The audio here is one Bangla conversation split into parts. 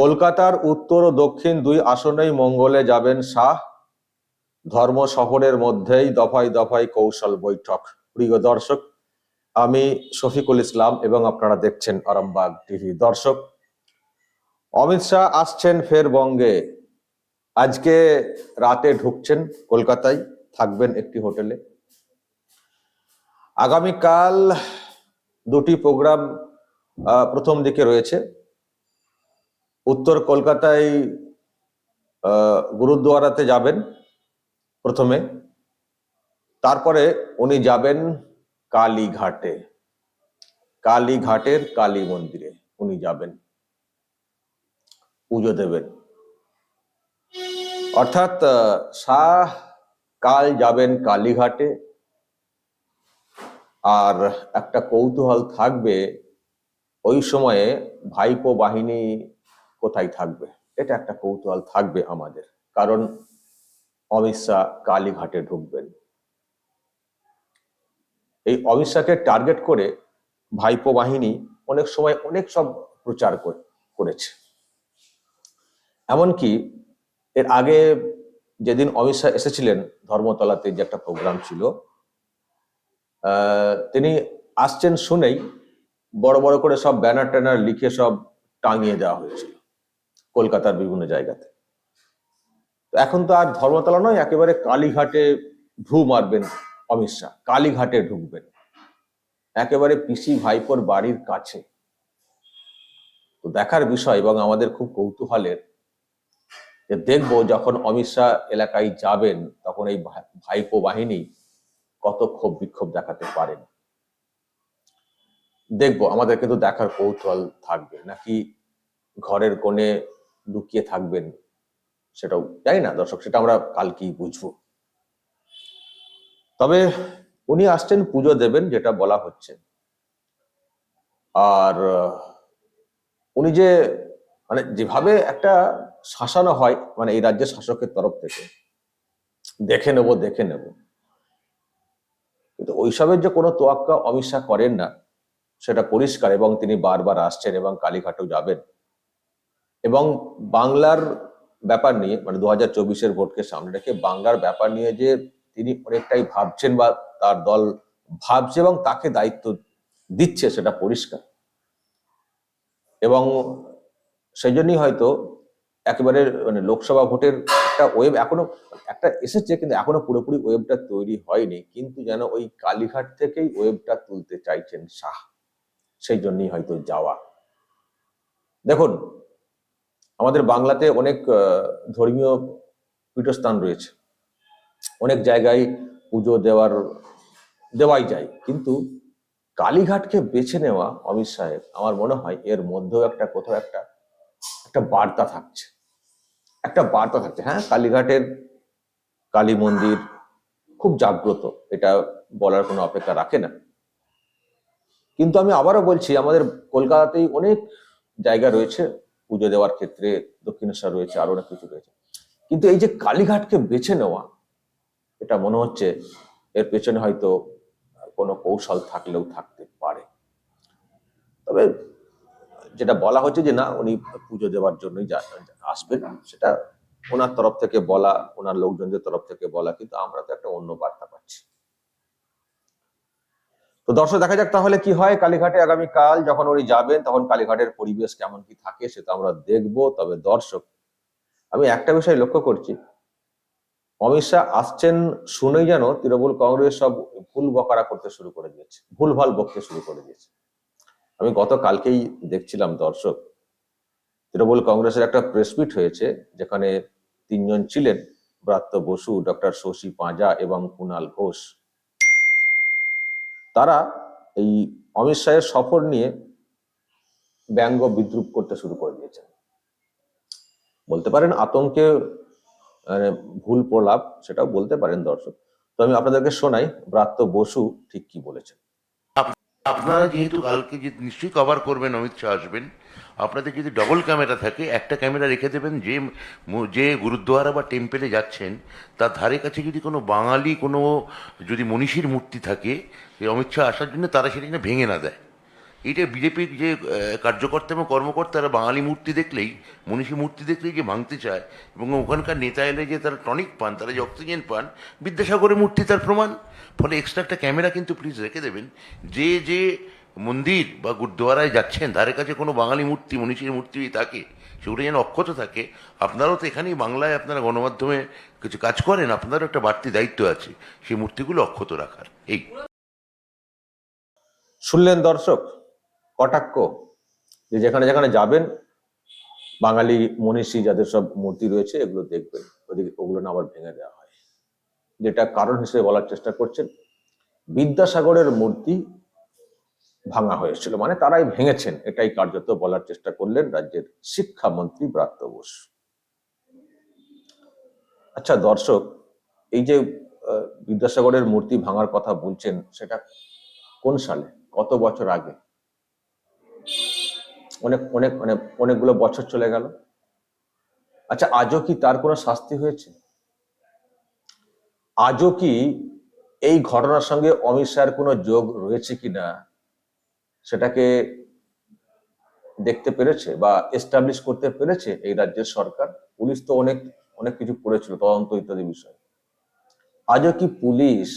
কলকাতার উত্তর ও দক্ষিণ দুই আসনেই মঙ্গলে যাবেন শাহ। ধর্ম শহরের মধ্যেই দফায় দফায় কৌশল বৈঠক। প্রিয় দর্শক, আমি শফিকুল ইসলাম এবং আপনারা দেখছেন আরামবাগ টিভি। দর্শক, অমিত শাহ আসছেন ফের বঙ্গে। আজকে রাতে ঢুকছেন কলকাতায়, থাকবেন একটি হোটেলে। আগামীকাল দুটি প্রোগ্রাম প্রথম দিকে রয়েছে। উত্তর কলকাতায় আহ, গুরুদ্বারাতে যাবেন প্রথমে। তারপরে উনি যাবেন কালীঘাটে। কালীঘাটের কালী মন্দিরে উনি যাবেন। পুজো দেবেন। অর্থাৎ শাহ কাল যাবেন কালীঘাটে। আর একটা কৌতূহল থাকবে ওই সময়ে ভাইপো বাহিনী কোথায় থাকবে? এটা একটা কৌতূহল থাকবে আমাদের। কারণ অমিত শাহ কালীঘাটে ঢুকবেন। এই অমিত শাহকে টার্গেট করে ভাইপো বাহিনী অনেক সময় অনেক সব প্রচার করেছে। এমনকি এর আগে যেদিন অমিত শাহ এসেছিলেন ধর্মতলাতে যে একটা প্রোগ্রাম ছিল তিনি আসছেন শুনেই বড় বড় করে সব ব্যানার ট্যানার লিখে সব টাঙিয়ে দেওয়া হয়েছিল। কলকাতার বিভিন্ন জায়গাতে। এখন তো আর ধর্মতলা নয়, একেবারে কালীঘাটে ঢু মারবেন অমিত শাহ, কালীঘাটে ঢুকবেন। একেবারে পিসি ভাইপোর বাড়ির কাছে। তো দেখার বিষয় এবং আমাদের খুব কৌতূহলের যে দেখব যখন অমিত শাহ এলাকায় যাবেন, তখন এই ভাই- ভাইপো বাহিনী কত ক্ষোভ বিক্ষোভ দেখাতে পারেন দেখব, আমাদের কিন্তু দেখার কৌতূহল থাকবে। নাকি ঘরের কোণে লুকিয়ে থাকবেন, সেটাও জানি না, দর্শক, সেটা আমরা কালকেই বুঝব। তবে উনি আসছেন, পুজো দেবেন, যেটা বলা হচ্ছে। আর, উনি যে মানে যেভাবে একটা শাসানো হয় মানে এই রাজ্যের শাসকের তরফ থেকে, দেখে নেব দেখে নেব। কিন্তু ওইসবের যে কোনো তোয়াক্কা অমিত করেন না, সেটা পরিষ্কার এবং তিনি বারবার আসছেন এবং কালীঘাটেও যাবেন। এবং বাংলার ব্যাপার নিয়ে মানে দু হাজার চব্বিশের ভোটকে সামনে রেখে বাংলার ব্যাপার নিয়ে যে তিনি অনেকটাই ভাবছেন বা তার দল ভাবছে এবং তাকে দায়িত্ব দিচ্ছে সেটা পরিষ্কার। এবং সেই জন্যই হয়তো একেবারে মানে লোকসভা ভোটের একটা ওয়েব এখনও, একটা এসেছে কিন্তু এখনও পুরোপুরি ওয়েবটা তৈরি হয়নি, কিন্তু যেন ওই কালীঘাট থেকেই ওয়েবটা তুলতে চাইছেন শাহ সেই জন্যই হয়তো যাওয়া। দেখুন আমাদের বাংলাতে অনেক ধর্মীয় পীঠস্থান রয়েছে। অনেক জায়গায় পুজো দেওয়ার, দেওয়াই যায়। কিন্তু কালীঘাটকে বেছে নেওয়া অমিত সাহেব, আমার মনে হয় এর মধ্যেও একটা, কোথাও একটা একটা বার্তা থাকছে। একটা বার্তা থাকছে হ্যাঁ? কালীঘাটের কালী মন্দির খুব জাগ্রত, এটা বলার কোনো অপেক্ষা রাখে না। কিন্তু আমি আবারও বলছি, আমাদের কলকাতাতেই অনেক জায়গা রয়েছে পুজো দেওয়ার ক্ষেত্রে দক্ষিণেশ্বর রয়েছে, আরও অনেক কিছু রয়েছে। কিন্তু এই যে কালীঘাটকে বেছে নেওয়া, এটা মনে হচ্ছে এর পেছনে হয়তো কোনো কৌশল থাকলেও থাকতে পারে। তবে যেটা বলা হচ্ছে যে না, উনি পুজো দেওয়ার জন্যই আসবেন, সেটা ওনার তরফ থেকে বলা, ওনার লোকজনদের তরফ থেকে বলা, কিন্তু আমরা তো একটা অন্য বার্তা পাচ্ছি। তো দর্শক, দেখা যাক তাহলে কি হয়। কালীঘাটে আগামী কাল যখন উনি যাবেন, তখন কালীঘাটের পরিবেশ কেমন কি থাকে সেটা আমরা দেখব। তবে দর্শক, আমি একটা বিষয় লক্ষ্য করছি। অমিত শাহ আসছেন শুনেই যেন তৃণমূল কংগ্রেস সব ভুল বকারা করতে শুরু করে দিয়েছে, ভুলভাল বকতে শুরু করে দিয়েছে। আমি গতকালকেই দেখছিলাম দর্শক, তৃণমূল কংগ্রেসের একটা প্রেস মিট হয়েছে, যেখানে তিনজন ছিলেন, ব্রাত্য বসু, ডক্টর শশী পাঁজা এবং কুণাল ঘোষ। তারা এই অমিত শাহের সফর নিয়ে ব্যঙ্গ বিদ্রুপ করতে শুরু করে দিয়েছেন। বলতে পারেন আতঙ্কে মানে ভুল প্রলাপ সেটাও বলতে পারেন দর্শক। তো আমি আপনাদেরকে শোনাই, ব্রাত্য বসু ঠিক কি বলেছেন। আপনারা যেহেতু কালকে যে নিশ্চয়ই কভার করবেন, অমিত শাহ আসবেন। আপনাদের যদি ডবল ক্যামেরা থাকে, একটা ক্যামেরা রেখে দেবেন, যে যে গুরুদ্বারা বা টেম্পেলে যাচ্ছেন, তার ধারে কাছে যদি কোনো বাঙালি, কোনো যদি মনীষীর মূর্তি থাকে অমিত শাহ আসার জন্য তারা সেটা ভেঙে না দেয়। এটা বিজেপির যে কার্যকর্তা এবং কর্মকর্তারা বাঙালি মূর্তি দেখলেই, মনীষী মূর্তি দেখলেই যে ভাঙতে চায়, এবং ওখানকার নেতা এলে যে তারা টনিক পান, তারা যে অক্সিজেন পান, বিদ্যাসাগরের মূর্তি তার প্রমাণ। ফলে এক্সট্রা একটা ক্যামেরা কিন্তু প্লিজ রেখে দেবেন, যে যে মন্দির বা গুরুদ্বারায় যাচ্ছেন ধারে কাছে কোনো বাঙালি মূর্তি, মনীষীর মূর্তি থাকে, সেগুলো যেন অক্ষত থাকে, আপনারাও তো এখানেই বাংলায় আপনারা গণমাধ্যমে কিছু কাজ করেন, আপনারও একটা বাড়তি দায়িত্ব আছে, সেই মূর্তিগুলো অক্ষত রাখার। এই। শুনলেন দর্শক? কটাক্ষ। যে যেখানে যেখানে যাবেন, বাঙালি, মনীষী যাদের সব মূর্তি রয়েছে, এগুলো দেখবেন। ওদিকে ওগুলো না আবার ভেঙে দেওয়া হয়। যেটা কারণ হিসেবে বলার চেষ্টা করছেন, বিদ্যাসাগরের মূর্তি ভাঙা হয়েছিল। মানে তারাই ভেঙেছেন, এটাই কার্যত বলার চেষ্টা করলেন রাজ্যের শিক্ষামন্ত্রী ব্রাত্য বোস। আচ্ছা দর্শক, এই যে বিদ্যাসাগরের মূর্তি ভাঙার কথা বলছেন, সেটা কোন সালে? কত বছর আগে? অনেক অনেক মানে অনেকগুলো বছর চলে গেল। আচ্ছা আজও কি তার কোনো শাস্তি হয়েছে? আজও কি এই ঘটনার সঙ্গে অমিত শাহের কোনো যোগ রয়েছে কিনা? সেটাকে দেখতে পেরেছে বা এস্টাবলিশ করতে পেরেছে এই রাজ্যের সরকার। পুলিশ তো অনেক অনেক কিছু করেছিল, তদন্ত ইত্যাদি বিষয়। আজও কি পুলিশ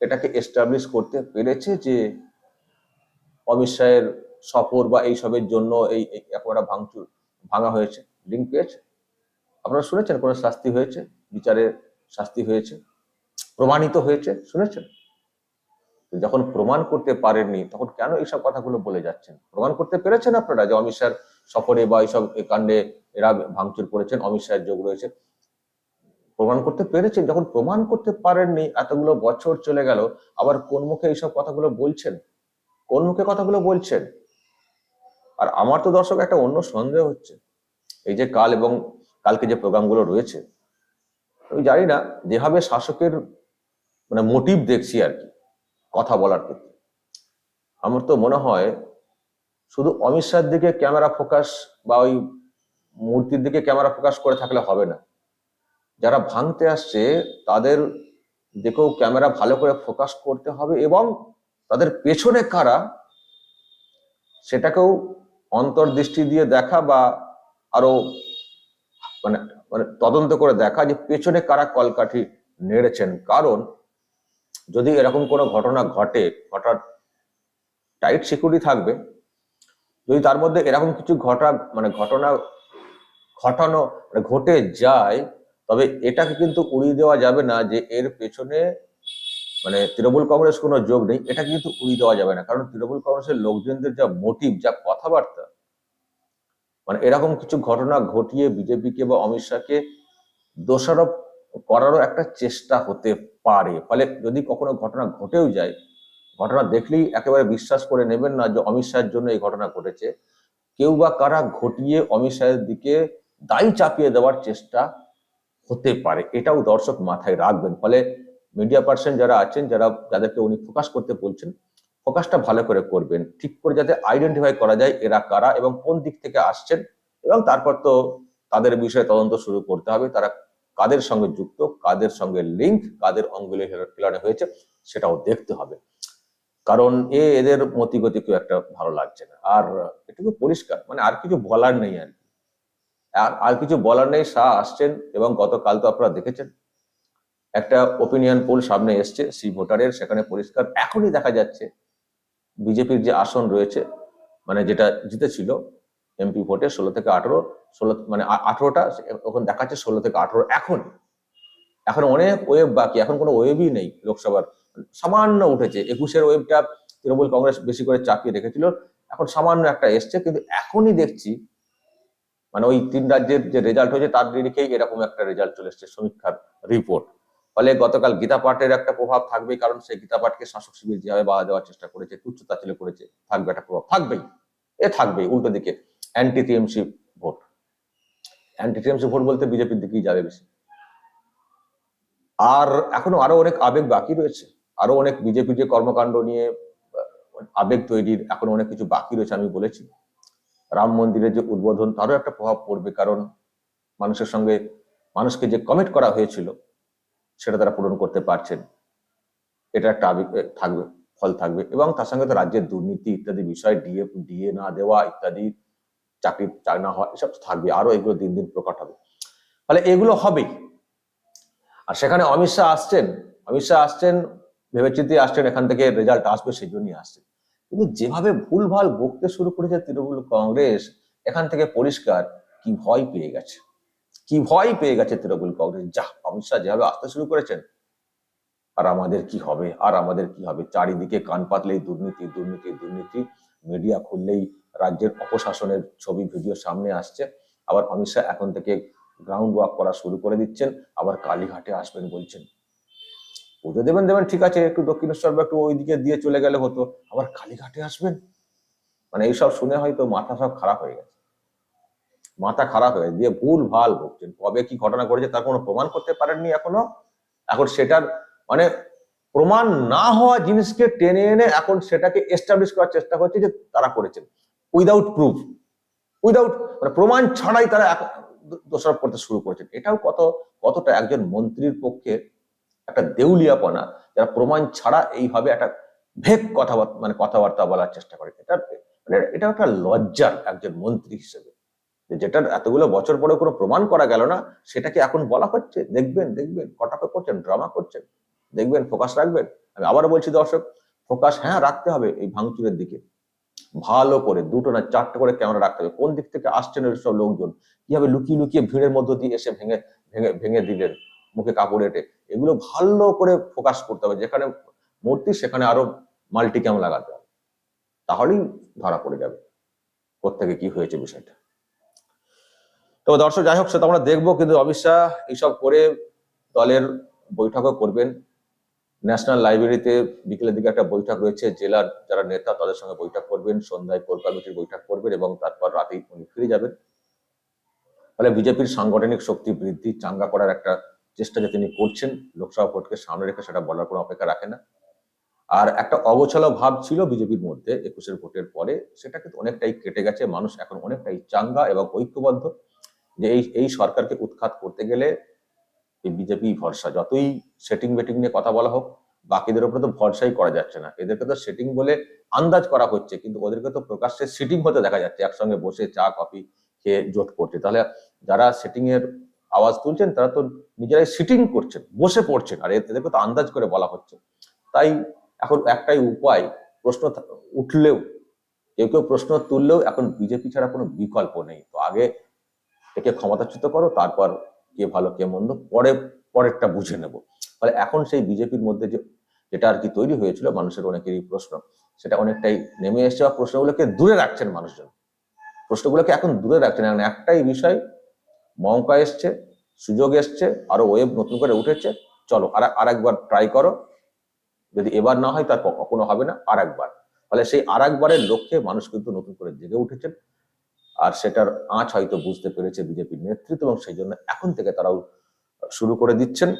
এটাকে এস্টাবলিশ করতে পেরেছে যে অমিত শাহের সফর বা এইসবের জন্য এই একটা ভাঙচুর, ভাঙা হয়েছে? লিঙ্ক পেয়েছে? আপনারা শুনেছেন কোনো শাস্তি হয়েছে? বিচারে শাস্তি হয়েছে? প্রমাণিত হয়েছে? শুনেছেন? যখন প্রমাণ করতে পারেননি, তখন কেন এইসব কথাগুলো বলে যাচ্ছেন? প্রমাণ করতে পেরেছেন আপনারা যে অমিত শাহের সফরে বা এইসব কাণ্ডে এরা ভাঙচুর করেছেন, অমিত শাহের যোগ রয়েছে। প্রমাণ করতে পেরেছেন, যখন প্রমাণ করতে পারেননি, এতগুলো বছর চলে গেল, আবার কোন মুখে এইসব কথাগুলো বলছেন? কোন মুখে কথাগুলো বলছেন? আর আমার তো দর্শক একটা অন্য সন্দেহ হচ্ছে। এই যে কাল এবং কালকে যে প্রোগ্রামগুলো রয়েছে, আমি জানি না, যেভাবে শাসকের মানে মোটিভ দেখছি আর কি। কথা বলার ক্ষেত্রে আমার তো মনে হয় শুধু অমিত শাহের দিকে ক্যামেরা ফোকাস বা ওই মূর্তির দিকে ক্যামেরা ফোকাস করে থাকলে হবে না। যারা ভাঙতে আসছে, তাদের দিকেও ক্যামেরা ভালো করে ফোকাস করতে হবে এবং তাদের পেছনে কারা, সেটাকেও অন্তর্দৃষ্টি দিয়ে দেখা বা আরও মানে মানে তদন্ত করে দেখা যে পেছনে কারা কলকাঠি নেড়েছেন। কারণ যদি এরকম কোনো ঘটনা ঘটে, হঠাৎ টাইট সিকিউরিটি থাকবে, যদি তার মধ্যে এরকম কিছু ঘটা মানে ঘটনা ঘটানো মানে ঘটে যায়, তবে এটাকে কিন্তু উড়িয়ে দেওয়া যাবে না যে এর পেছনে মানে তৃণমূল কংগ্রেস কোনো যোগ নেই এটা কিন্তু উড়িয়ে দেওয়া যাবে না। কারণ তৃণমূল কংগ্রেসের লোকজনদের যা মোটিভ যা কথাবার্তা মানে এরকম কিছু ঘটনা ঘটিয়ে বিজেপিকে বা অমিত শাহকে দোষারোপ করারও একটা চেষ্টা হতে পারে। ফলে যদি কখনো ঘটনা ঘটেও যায়, ঘটনা দেখলেই একেবারে বিশ্বাস করে নেবেন না যে অমিত শাহের জন্য এই ঘটনা ঘটেছে। কেউ বা কারা ঘটিয়ে অমিত শাহের দিকে দায়ী চাপিয়ে দেওয়ার চেষ্টা হতে পারে, এটাও দর্শক মাথায় রাখবেন। ফলে মিডিয়া পার্সন যারা আছেন, যারা যাদেরকে উনি ফোকাস করতে বলছেন ফোকাসটা ভালো করে করবেন। ঠিক করে যাতে আইডেন্টিফাই করা যায় এরা কারা এবং কোন দিক থেকে আসছেন এবং তারপর তো তাদের বিষয়ে তদন্ত শুরু করতে হবে। তারা কাদের সঙ্গে যুক্ত, কাদের সঙ্গে লিঙ্ক কাদের অঙ্গুলি হেলানো হয়েছে, সেটাও দেখতে হবে। কারণ এ এদের মতিগতি খুব একটা ভালো লাগছে না। আর এটুকু পরিষ্কার মানে আর কিছু বলার নেই আর কি। আর আর কিছু বলার নেই, শাহ আসছেন এবং গতকাল তো আপনারা দেখেছেন। একটা ওপিনিয়ন পোল সামনে এসছে সেই ভোটারের, সেখানে পরিষ্কার এখনই দেখা যাচ্ছে। বিজেপির যে আসন রয়েছে মানে যেটা জিতেছিল এমপি ভোটে ষোলো থেকে আঠেরো, ষোলো মানে আঠেরোটা ওখানে দেখাচ্ছে ষোলো থেকে আঠেরো এখন। এখন অনেক ওয়েব বাকি, এখন কোনো ওয়েবই নেই লোকসভার। সামান্য উঠেছে, একুশের ওয়েবটা তৃণমূল কংগ্রেস বেশি করে চাপিয়ে রেখেছিল। এখন সামান্য একটা এসছে, কিন্তু এখনই দেখছি মানে ওই তিন রাজ্যের যে রেজাল্ট হয়েছে, তার নিরিখেই এরকম একটা রেজাল্ট চলে এসছে, সমীক্ষার রিপোর্ট ফলে গতকাল গীতা পাঠের একটা প্রভাব থাকবে কারণ সেই গীতা পাঠকে শাসক শিবির যেভাবে বাধা দেওয়ার চেষ্টা করেছে তুচ্ছ তাচ্ছিল্য করেছে, থাকবে একটা প্রভাব, থাকবেই। এ থাকবে উল্টো দিকে। Anti TMC vote anti TMC vote বলতে বিজেপির দিকেই যাবে বেশি। আর এখনও আরও অনেক আবেগ বাকি রয়েছে। আরও অনেক বিজেপি যে কর্মকাণ্ড নিয়ে আবেগ তৈরির এখনও অনেক কিছু বাকি রয়েছে আমি বলেছি। রাম মন্দিরের যে উদ্বোধন, তারও একটা প্রভাব পড়বে কারণ মানুষের সঙ্গে মানুষকে যে কমিট করা হয়েছিল, সেটা তারা পূরণ করতে পারছেন। এটা একটা আবেগ থাকবে, ফল থাকবে। এবং তার সঙ্গে তো রাজ্যের দুর্নীতি ইত্যাদি বিষয় ডিএ ডিএ না দেওয়া ইত্যাদি চাকরি না হওয়া, এসব থাকবে আরও এগুলো দিন দিন প্রকট হবে। ফলে এগুলো হবেই। আর সেখানে অমিত শাহ আসছেন, অমিত শাহ আসছেন, ভেবেচিন্তে আসছেন, এখান থেকে রেজাল্ট আসবে, সেই জন্যই আসছেন। কিন্তু যেভাবে ভুলভাল বকতে শুরু করেছে তৃণমূল কংগ্রেস, এখান থেকে পরিষ্কার কি ভয় পেয়ে গেছে। কি ভয় পেয়ে গেছে তৃণমূল কংগ্রেস। যা, অমিত শাহ যেভাবে আসতে শুরু করেছেন, আর আমাদের কি হবে, আর আমাদের কি হবে? চারিদিকে কান পাতলেই দুর্নীতি দুর্নীতি দুর্নীতি মিডিয়া খুললেই রাজ্যের অপশাসনের ছবি, ভিডিও সামনে আসছে। আবার অমিত শাহ এখন থেকে গ্রাউন্ড ওয়ার্ক করা শুরু করে দিচ্ছেন। আবার কালীঘাটে আসবেন বলছেন। পুজো দেবেন দেবেন, ঠিক আছে, একটু দক্ষিণেশ্বর বা একটু ওইদিকে দিয়ে চলে গেলে হতো। আবার কালীঘাটে আসবেন? মানে এইসব শুনে হয়তো মাথা সব খারাপ হয়ে গেছে। মাথা খারাপ হয়ে দিয়ে ভুল ভালো বকছেন। কবে কি ঘটনা ঘটেছে তার কোনো প্রমাণ করতে পারেননি এখনও। এখন সেটার মানে প্রমাণ না হওয়া জিনিসকে টেনে এনে এখন সেটাকে এস্টাবলিশ করার চেষ্টা করছে যে তারা করেছেন। উইদাউট প্রুফ উইদাউট মানে প্রমাণ ছাড়াই তারা দোষারোপ করতে শুরু করেছেন। এটাও কত, কতটা একজন মন্ত্রীর পক্ষে একটা দেউলিয়াপনা, যারা প্রমাণ ছাড়া এইভাবে একটা ভেক কথাবার্তা মানে কথাবার্তা বলার চেষ্টা করে। এটা মানে এটা একটা লজ্জার একজন মন্ত্রী হিসেবে। যে যেটার এতগুলো বছর পরে কোনো প্রমাণ করা গেল না, সেটাকে এখন বলা হচ্ছে। দেখবেন দেখবেন কটাক্ষ করছেন ড্রামা করছেন। দেখবেন, ফোকাস রাখবেন। আমি আবারও বলছি দর্শক, ফোকাস হ্যাঁ রাখতে হবে এই ভাঙচুরের দিকে। ভালো করে, দুটো না চারটে করে ক্যামেরা রাখতে হবে। কোন দিক থেকে আসছেন সব লোকজন? কীভাবে লুকিয়ে লুকিয়ে ভিড়ের মধ্য দিয়ে এসে ভেঙে ভেঙে ভেঙে দিলেন মুখে কাপড় এঁটে? এগুলো ভালো করে ফোকাস করতে হবে। যেখানে মূর্তি, সেখানে আরও মাল্টি ক্যাম লাগাতে হবে। তাহলেই ধরা পড়ে যাবে। কোথেকে কি হয়েছে বিষয়টা? তবে দর্শক, যাই হোক সেটা আমরা দেখব, কিন্তু অমিত শাহ এইসব করে দলের বৈঠকও করবেন। ন্যাশনাল লাইব্রেরিতে বিকেলের দিকে একটা বৈঠক রয়েছে, জেলার যারা নেতা তাদের সঙ্গে বৈঠক করবেন, সন্ধ্যায় কোর কমিটির বৈঠক করবেন এবং তারপর রাতেই উনি ফিরে যাবেন। ফলে বিজেপির সাংগঠনিক শক্তি বৃদ্ধি, চাঙ্গা করার একটা চেষ্টা যে তিনি করছেন, লোকসভা ভোটকে সামনে রেখে সেটা বলার কোনো অপেক্ষা রাখে না। আর একটা অগোছালো ভাব ছিল বিজেপির মধ্যে একুশের ভোটের পরে, সেটা কিন্তু অনেকটাই কেটে গেছে, মানুষ এখন অনেকটাই চাঙ্গা এবং ঐক্যবদ্ধ যে এই এই সরকারকে উৎখাত করতে গেলে এই বিজেপি ভরসা। যতই সেটিং বেটিং নিয়ে কথা বলা হোক, বাকিদের উপরে তো ভরসাই করা যাচ্ছে না। এদেরকে তো সেটিং বলে আন্দাজ করা হচ্ছে, কিন্তু ওদেরকে তো প্রকাশ্যে সিটিং হতে দেখা যাচ্ছে, একসঙ্গে বসে চা, কফি খেয়ে জোট করছে। তাহলে যারা সেটিং এর আওয়াজ তুলছেন, তারা তো নিজেরাই সিটিং করছেন, বসে পড়ছেন, আর এদেরকে তো আন্দাজ করে বলা হচ্ছে। তাই এখন একটাই উপায়, প্রশ্ন উঠলেও, কেউ কেউ প্রশ্ন তুললেও এখন বিজেপি ছাড়া কোনো বিকল্প নেই। তো আগে একে ক্ষমতাচ্যুত করো, তারপর কে ভালো, কে মন্দ, পরে, পরেরটা বুঝে নেব। ফলে এখন সেই বিজেপির মধ্যে যে, যেটা আর কি তৈরি হয়েছিল, মানুষের অনেকেরই প্রশ্ন, সেটা অনেকটাই নেমে এসছে বা প্রশ্নগুলোকে দূরে রাখছেন মানুষজন। প্রশ্নগুলোকে এখন দূরে রাখছেন এখন একটাই বিষয় মৌকা এসছে, সুযোগ এসছে, আরও ওয়েব নতুন করে উঠেছে, চলো আর আর একবার ট্রাই করো। যদি এবার না হয় তার কখনো হবে না আর একবার ফলে সেই আর একবারের লক্ষ্যে মানুষ কিন্তু নতুন করে জেগে উঠেছেন। আর সেটার আঁচ হয়তো বুঝতে পেরেছে বিজেপির নেতৃত্ব এবং সেই জন্য এখন থেকে তারাও শুরু করে দিচ্ছেন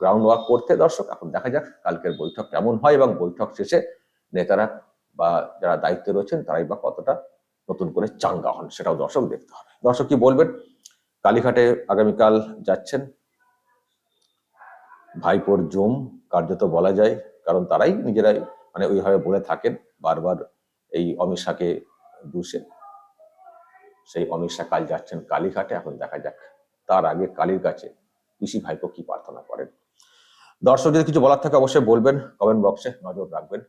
গ্রাউন্ড ওয়ার্ক করতে। দর্শক, এখন দেখা যাক কালকের বৈঠক কেমন হয় এবং বৈঠক শেষে নেতারা বা যারা দায়িত্বে রয়েছেন তারাই বা কতটা নতুন করে চাঙ্গা হন সেটাও দর্শক দেখতে হবে। দর্শক কি বলবেন? কালীঘাটে আগামীকাল যাচ্ছেন। ভাইপোর জম কার্যত বলা যায়, কারণ তারাই নিজেরাই মানে ওইভাবে বলে থাকেন, বারবার এই অমিত শাহকে দুষে। সেই অমিত শাহ কাল যাচ্ছেন কালীঘাটে, এখন দেখা যাক তার আগে কালীর কাছে পিসি ভাইপো কি প্রার্থনা করেন। দর্শক যদি কিছু বলার থাকে অবশ্যই বলবেন কমেন্ট বক্সে নজর রাখবেন।